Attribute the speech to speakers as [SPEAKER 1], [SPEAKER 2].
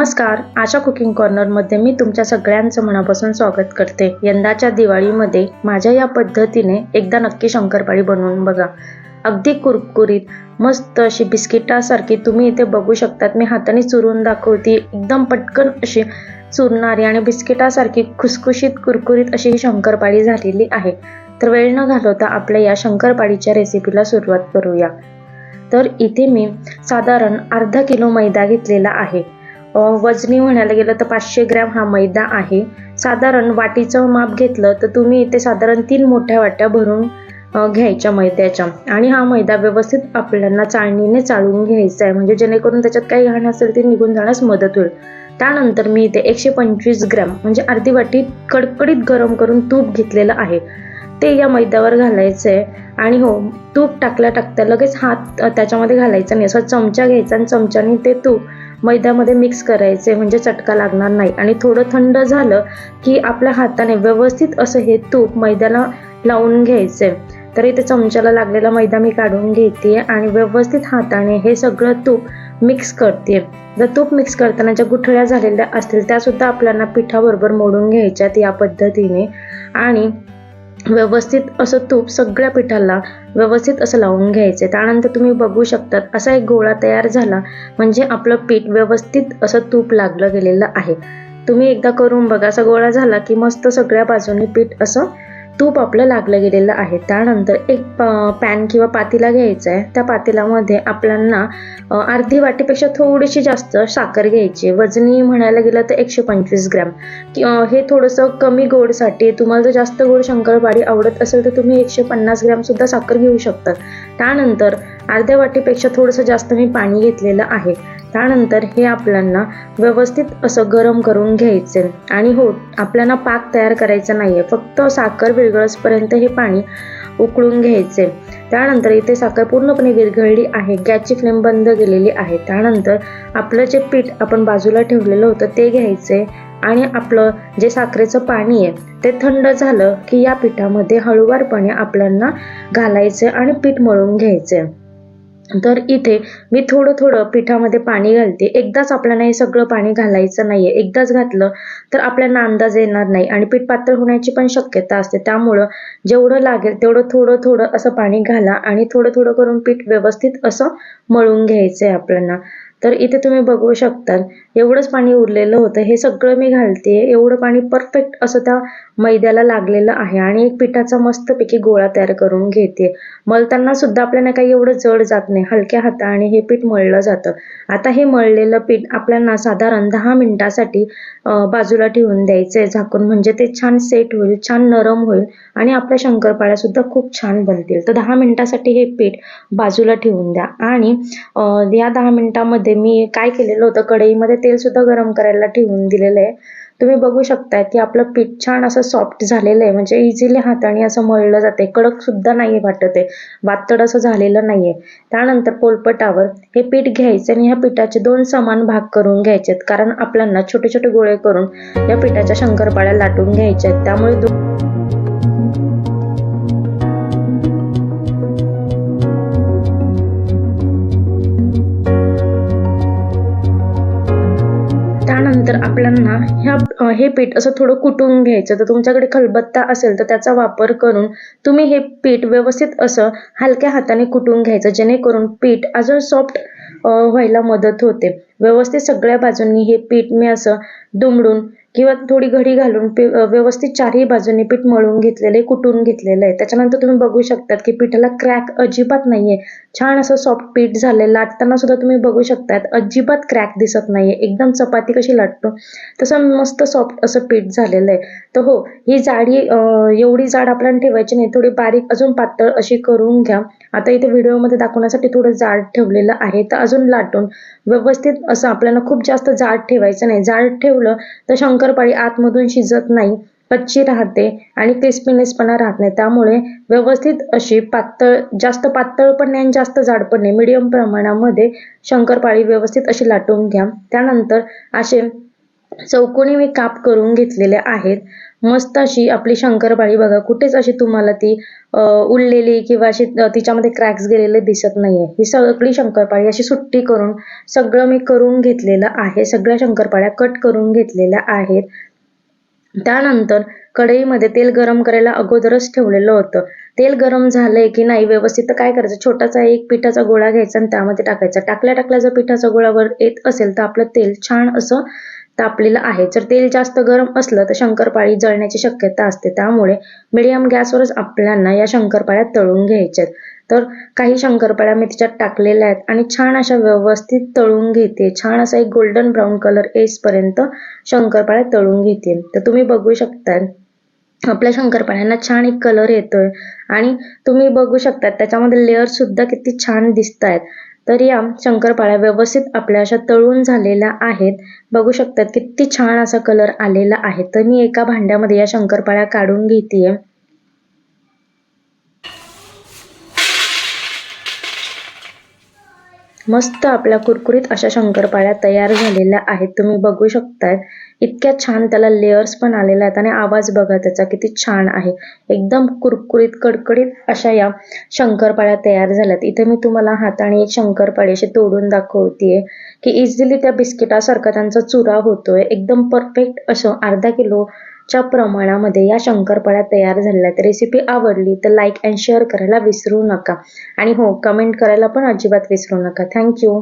[SPEAKER 1] नमस्कार. आशा कुकिंग कॉर्नरमध्ये मी तुमच्या सगळ्यांचं मनापासून स्वागत करते. यंदाच्या दिवाळीमध्ये माझ्या या पद्धतीने एकदा नक्की शंकरपाळी बनवून बघा. अगदी कुरकुरीत मस्त अशी बिस्किटासारखी तुम्ही इथे बघू शकतात. मी हाताने चुरून दाखवते. एकदम पटकन अशी चुरणारी आणि बिस्किटासारखी खुसखुशीत कुरकुरीत अशी ही शंकरपाळी झालेली आहे. तर वेळ न घालवता आपल्या या शंकरपाळीच्या रेसिपीला सुरुवात करूया. तर इथे मी साधारण अर्धा किलो मैदा घेतलेला आहे. वजनी म्हणायला गेलं तर पाचशे ग्रॅम हा मैदा आहे. साधारण वाटीचं माप घेतलं तर तुम्ही इथे साधारण तीन मोठ्या वाट्या भरून घ्यायच्या मैद्याच्या. आणि हा मैदा व्यवस्थित आपल्याला चाळणीने चाळून घ्यायचा आहे. म्हणजे जेणेकरून त्याच्यात काही घाण असेल ते निघून जाण्यास मदत होईल. त्यानंतर मी इथे एकशे पंचवीस ग्रॅम म्हणजे अर्धी वाटी कडकडीत गरम करून तूप घेतलेलं आहे. ते या मैद्यावर घालायचं आहे आणि हो तूप टाकल्या टाकता लगेच हात त्याच्यामध्ये घालायचा नाही. असा चमचा घ्यायचा आणि चमच्याने ते तूप मैद्यामध्ये मिक्स करायचे म्हणजे चटका लागणार नाही. आणि थोडं थंड झालं की आपल्या हाताने व्यवस्थित असं हे तूप मैद्याला लावून घ्यायचे. तर इथे चमच्याला लागलेला मैदा मी काढून घेते आणि व्यवस्थित हाताने हे सगळं तूप मिक्स करते. जर तूप मिक्स करताना ज्या गुठळ्या झालेल्या असतील त्यासुद्धा आपल्याला पिठाबरोबर मोडून घ्यायच्यात या पद्धतीने. आणि व्यवस्थित असं तूप सगळ्या पिठाला व्यवस्थित असं लावून घ्यायचं. त्यानंतर तुम्ही बघू शकतात असा एक गोळा तयार झाला म्हणजे आपलं पीठ व्यवस्थित असं तूप लागलं गेलेलं आहे. तुम्ही एकदा करून बघा असा गोळा झाला की मस्त सगळ्या बाजूने पीठ असं तूप आपलं लागलं गेलेलं आहे. त्यानंतर एक प- पॅन किंवा पातेला घ्यायचा आहे त्या पातेल्यामध्ये आपल्याला अर्धी वाटीपेक्षा थोडीशी जास्त साखर घ्यायची वजनी म्हणायला गेलं तर एकशे पंचवीस ग्रॅम. कि- हे थोडंसं कमी गोडसाठी तुम्हाला जर जास्त गोड शंकरपाळी आवडत असेल तर तुम्ही एकशे पन्नास ग्रॅमसुद्धा साखर घेऊ शकता. त्यानंतर अर्ध्या वाटीपेक्षा थोडंसं जास्त मी पाणी घेतलेलं आहे. त्यानंतर हे आपल्याला व्यवस्थित असं गरम करून घ्यायचे. आणि हो आपल्याला पाक तयार करायचा नाही आहे फक्त साखर विरघळसपर्यंत हे पाणी उकळून घ्यायचे. त्यानंतर इथे साखर पूर्णपणे विरघळली आहे. गॅसची फ्लेम बंद केलेली आहे. त्यानंतर आपलं जे पीठ आपण बाजूला ठेवलेलं होतं ते घ्यायचे. आणि आपलं जे साखरेचं पाणी आहे ते थंड झालं की या पिठामध्ये हळूवारपणे आपल्याला घालायचे आणि पीठ मळून घ्यायचे. तर इथे मी थोडं थोडं पिठामध्ये पाणी घालते. एकदाच आपल्याला हे सगळं पाणी घालायचं नाहीये. एकदाच घातलं तर आपल्याला अंदाज येणार नाही आणि पीठ पातळ होण्याची पण शक्यता असते. त्यामुळं जेवढं लागेल तेवढं थोडं थोडं असं पाणी घाला आणि थोडं थोडं करून पीठ व्यवस्थित असं मळून घ्यायचं आहे आपल्याला. तर इथे तुम्ही बघू शकता एवढंच पाणी उरलेलं होतं. हे सगळं मी घालते एवढं पाणी परफेक्ट असं त्या मैद्याला लागलेलं आहे. आणि एक पिठाचा मस्तपैकी गोळा तयार करून घेते. मळताना सुद्धा आपल्याला काही एवढं जड जात नाही. हलक्या हाताने हे पीठ मळलं जातं. आता हे मळलेलं पीठ आपल्याला साधारण दहा मिनिटासाठी बाजूला ठेवून द्यायचं आहे झाकून. म्हणजे ते छान सेट होईल छान नरम होईल आणि आपल्या शंकरपाळ्या सुद्धा खूप छान बनतील. तर दहा मिनिटासाठी हे पीठ बाजूला ठेवून द्या. आणि या दहा मिनिटामध्ये मी काय केलेलं होतं? कढईमध्ये तेल सुद्धा गरम करायला ठेवून दिलेलं आहे. तुम्ही बघू शकता की आपलं पीठ छान असं सॉफ्ट झालेलं आहे. म्हणजे इझिली हाताने असं मळलं जाते कडक सुद्धा नाही वाटत आहे. वातड असं झालेलं नाहीये. त्यानंतर पोलपटावर हे पीठ घ्यायचे आणि ह्या पिठाचे दोन समान भाग करून घ्यायचेत. कारण आपल्याला छोटे छोटे गोळे करून या पिठाच्या शंकरपाळ्या लाटून घ्यायच्या आहेत. त्यामुळे आपल्यांना ह्या हे पीठ असं थोडं कुटून घ्यायचं. तर तुमच्याकडे खलबत्ता असेल तर त्याचा वापर करून तुम्ही हे पीठ व्यवस्थित असं हलक्या हाताने कुटून घ्यायचं जेणेकरून पीठ अजून सॉफ्ट व्हायला मदत होते. व्यवस्थित सगळ्या बाजूंनी हे पीठ मी असं दुमडून किंवा थोडी घडी घालून व्यवस्थित चारही बाजूने पीठ मळून घेतलेले कुटून घेतलेलं आहे त्याच्यानंतर तुम्ही बघू शकतात की पिठाला क्रॅक अजिबात नाहीये. छान असं सॉफ्ट पीठ झालेलं लाटताना सुद्धा तुम्ही बघू शकतात अजिबात क्रॅक दिसत नाहीये. एकदम चपाती कशी लाटतो. तसं मस्त सॉफ्ट असं पीठ झालेलं आहे. तर हो ही जाडी एवढी जाड आपल्याला ठेवायची नाही. थोडी बारीक अजून पातळ अशी करून घ्या. आता इथे व्हिडिओमध्ये दाखवण्यासाठी थोडं जाड ठेवलेलं आहे. तर अजून लाटून व्यवस्थित असं आपल्याला खूप जास्त जाड ठेवायचं नाही. जाड ठेवलं तर शंकरपाळी आतमधून शिजत नाही कच्ची राहते आणि क्रिस्पीनेसपणा राहत नाही. त्यामुळे व्यवस्थित अशी पातळ जास्त पातळ पण नाही आणि जास्त जाड पण नाही. मिडियम प्रमाणामध्ये शंकरपाळी व्यवस्थित अशी लाटून घ्या. त्यानंतर असे चौकोनी मी काप करून घेतलेले आहेत. मस्त अशी आपली शंकरपाळी बघा कुठेच अशी तुम्हाला ती उललेली किंवा अशी तिच्यामध्ये क्रॅक्स गेलेले दिसत नाहीये. ही सगळी शंकरपाळी अशी सुट्टी करून सगळं मी करून घेतलेलं आहे. सगळ्या शंकरपाळ्या कट करून घेतलेल्या आहेत. त्यानंतर कढईमध्ये तेल गरम करायला अगोदरच ठेवलेलं होतं. तेल गरम झालंय की नाही व्यवस्थित तर काय करायचं? छोटासा एक पिठाचा गोळा घ्यायचा आणि त्यामध्ये टाकायचा. टाकल्या टाकल्या जर पिठाचा गोळा वर येत असेल तर आपलं तेल छान असं तापलेलं आहे. जर तेल जास्त गरम असलं तर शंकरपाळी जळण्याची शक्यता असते. त्यामुळे मिडियम गॅसवरच आपल्याला या शंकरपाळ्या तळून घ्यायच्यात तर काही शंकरपाळ्या मी तिच्यात टाकलेल्या आहेत आणि छान अशा व्यवस्थित तळून घेते. छान असा एक गोल्डन ब्राऊन कलर येईपर्यंत शंकरपाळ्या तळून घेते. तर तुम्ही बघू शकता आपल्या शंकरपाळ्यांना छान एक कलर येतोय. आणि तुम्ही बघू शकता त्याच्यामध्ये लेअर सुद्धा किती छान दिसत आहेत तर या शंकरपाळ्या व्यवस्थित आपल्या अशा तळून झालेल्या आहेत. बघू शकतात किती छान असा कलर आलेला आहे. तर मी एका भांड्यामध्ये या शंकरपाळ्या काढून घेते मस्त आपल्या कुरकुरीत अशा शंकरपाळ्या तयार झालेल्या आहेत. तुम्ही बघू शकताय. इतक्या छान त्याला लेअर्स पण आलेल्या आहेत आणि आवाज बघा त्याचा किती छान आहे. एकदम कुरकुरीत कडकडीत अशा या शंकरपाळ्या तयार झाल्यात. इथे मी तुम्हाला हाताने एक शंकरपाळी अशी तोडून दाखवतेय की इझिली त्या बिस्किटासारखा त्यांचा चुरा होतोय. एकदम परफेक्ट असं अर्धा किलोच्या प्रमाणामध्ये या शंकरपाळ्या तयार झालेल्या आहेत रेसिपी आवडली तर लाईक अँड शेअर करायला विसरू नका. आणि हो कमेंट करायला पण अजिबात विसरू नका. थँक्यू